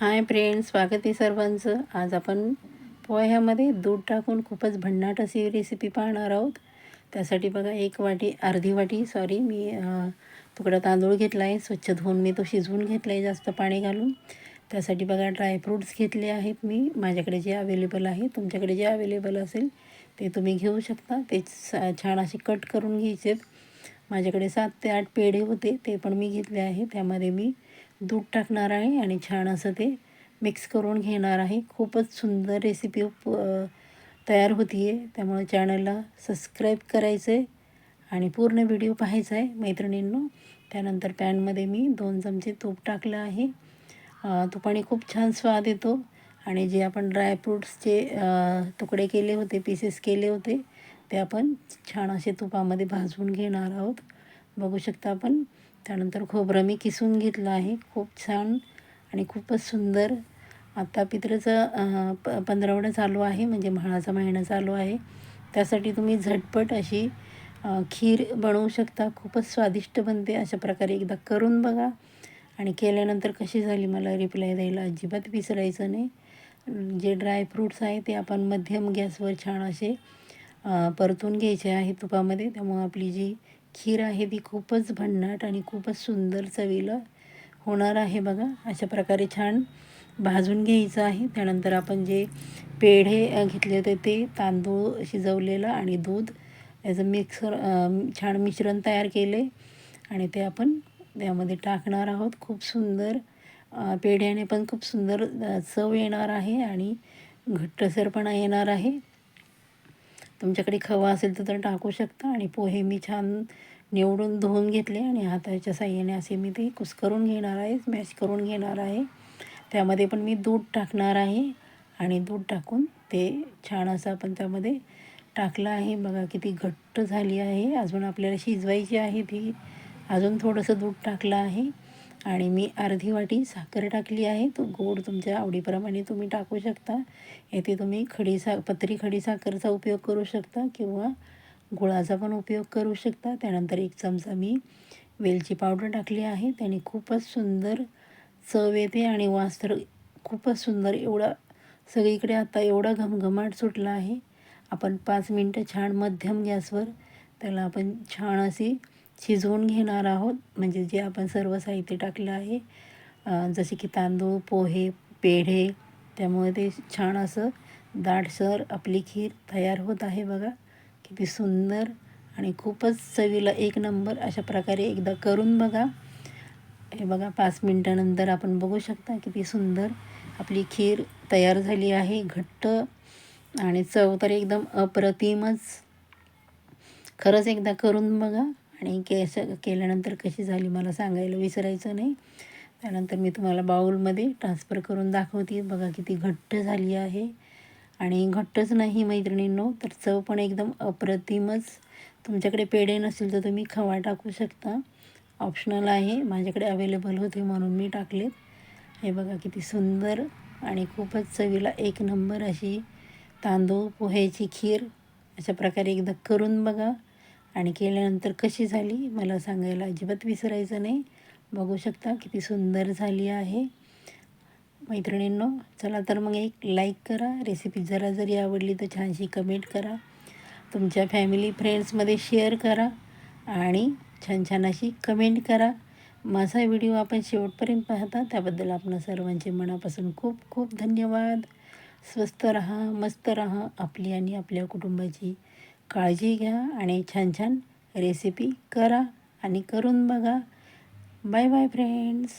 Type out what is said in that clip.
Hi friends स्वागत आहे सर्वांचं. आज आपण पोह्यामध्ये दूध टाकून खूपच भन्नाट अशी रेसिपी पाहणार आहोत. त्यासाठी बघा एक वाटी अर्धी वाटी सॉरी मी तुकडा तांदूळ घेतला आहे स्वच्छ धुवून मी तो शिजवून घेतला आहे जास्त पाणी घालून. त्यासाठी बघा ड्रायफ्रूट्स घेतले आहेत मी. माझ्याकडे जे अवेलेबल आहे तुमच्याकडे जे अवेलेबल असेल ते तुम्ही घेऊ शकता. ते छान असे कट करून घ्यायचे माझ्याकडे सात ते आठ पेढे होते ते पण मी घेतले आहे त्यामध्ये मी दूध टाकणार आहे आणि छान असं ते मिक्स करून घेणार आहे. खूपच सुंदर रेसिपी तयार होती आहे त्यामुळे चॅनलला सबस्क्राईब करायचं आहे आणि पूर्ण व्हिडिओ पाहायचा आहे मैत्रिणींनो. त्यानंतर पॅनमध्ये मी दोन चमचे तूप टाकलं आहे. तुपाने खूप छान स्वाद येतो आणि जे आपण ड्रायफ्रूट्सचे तुकडे केले होते पीसेस केले होते ते आपण छान असे तुपामध्ये भाजून घेणार आहोत. बघू शकता आपण. त्यानंतर खोबरं मी किसून घेतलं आहे. खूप छान आणि खूपच सुंदर. आता पित्रचं प पंधरवडा चालू आहे. म्हणजे म्हाळाचा महिना चालू आहे. त्यासाठी तुम्ही झटपट अशी खीर बनवू शकता. खूपच स्वादिष्ट बनते. अशा प्रकारे एकदा करून बघा. आणि केल्यानंतर कशी झाली मला रिप्लाय द्यायला अजिबात विसरायचं नाही. जे ड्रायफ्रूट्स आहे ते आपण मध्यम गॅसवर छान असे परतून घ्यायचे आहे तुपामध्ये. त्यामुळं आपली जी खीर आहे ती खूपच भन्नाट आणि खूपच सुंदर चवीला होणार आहे बघा. अशा प्रकारे छान भाजून घ्यायचं आहे. त्यानंतर आपण जे पेढे घेतले होते ते तांदूळ शिजवलेलं आणि दूध याचं मिक्सर छान मिश्रण तयार केले आणि ते आपण त्यामध्ये टाकणार आहोत. खूप सुंदर पेढ्याने पण खूप सुंदर चव येणार आहे आणि घट्टसरपणा येणार आहे. तुमच्याकडे खवा असेल तर टाकू शकता आणि पोहे मी छान निवडून धुवून घेतले आणि हाताच्या साह्याने असे मी ते कुस्करून घेणार आहे स्मॅश करून घेणार आहे. त्यामध्ये पण मी दूध टाकणार आहे आणि दूध टाकून ते छान असं आपण त्यामध्ये टाकलं आहे. बघा किती घट्ट झाली आहे. अजून आपल्याला शिजवायची आहे ती. अजून थोडंसं दूध टाकलं आहे. आणि मी अर्धी वाटी साखर टाकली आहे. तो गोड तुमच्या आवडीप्रमाणे तुम्ही टाकू शकता. येथे तुम्ही खडी सा पत्री खडी साखरचा उपयोग करू शकता किंवा गुळाचा पण उपयोग करू शकता. त्यानंतर एक चमचा मी वेलची पावडर टाकली आहे. त्याने खूपच सुंदर चव येते आणि वास तर खूपच सुंदर एवढा सगळीकडे आता एवढा घमघमाट सुटला आहे. आपण पाच मिनटं छान मध्यम गॅसवर त्याला आपण छान अशी शिजवून घेणार आहोत. म्हणजे जे आपण सर्व साहित्य टाकलं आहे जसे की तांदूळ पोहे पेढे त्यामुळे ते छान असं दाटसर आपली खीर तयार होत आहे बघा. किती सुंदर आणि खूपच चवीला एक नंबर अशा प्रकारे एकदा करून बघा. हे बघा पाच मिनटानंतर आपण बघू शकता किती सुंदर आपली खीर तयार झाली आहे. घट्ट आणि चव तर एकदम अप्रतिमच. खरंच एकदा करून बघा. आणि केस केल्यानंतर कशी झाली मला सांगायला विसरायचं नाही. त्यानंतर मी तुम्हाला बाऊलमध्ये ट्रान्सफर करून दाखवते. बघा किती घट्ट झाली आहे. आणि घट्टच नाही मैत्रिणींनो तर चव पण एकदम अप्रतिमच. तुमच्याकडे पेढे नसेल तर तुम्ही खवा टाकू शकता. ऑप्शनल आहे. माझ्याकडे अवेलेबल होते म्हणून मी टाकलेत. हे बघा किती सुंदर आणि खूपच चवीला एक नंबर अशी तांदूळ पोह्याची खीर अशा प्रकारे एकदा करून बघा. आणि केल्यानंतर कशी झाली मला सांगायला अजिबात विसरायचं नाही. बघू शकता किती सुंदर झाली आहे. मैत्रिणींनो चला तर मग एक लाईक करा. रेसिपी जरा जरी आवडली तर छानशी कमेंट करा. तुमच्या फॅमिली फ्रेंड्समध्ये शेअर करा आणि छान छान अशी कमेंट करा. माझा व्हिडिओ आपण शेवटपर्यंत पाहता. त्याबद्दल आपण सर्वांचे मनापासून खूप खूप धन्यवाद. स्वस्त रहा मस्त रहा. आपली आणि आपल्या कुटुंबाची काळजी घ्या आणि छान छान रेसिपी करा आणि करून बघा. Bye bye friends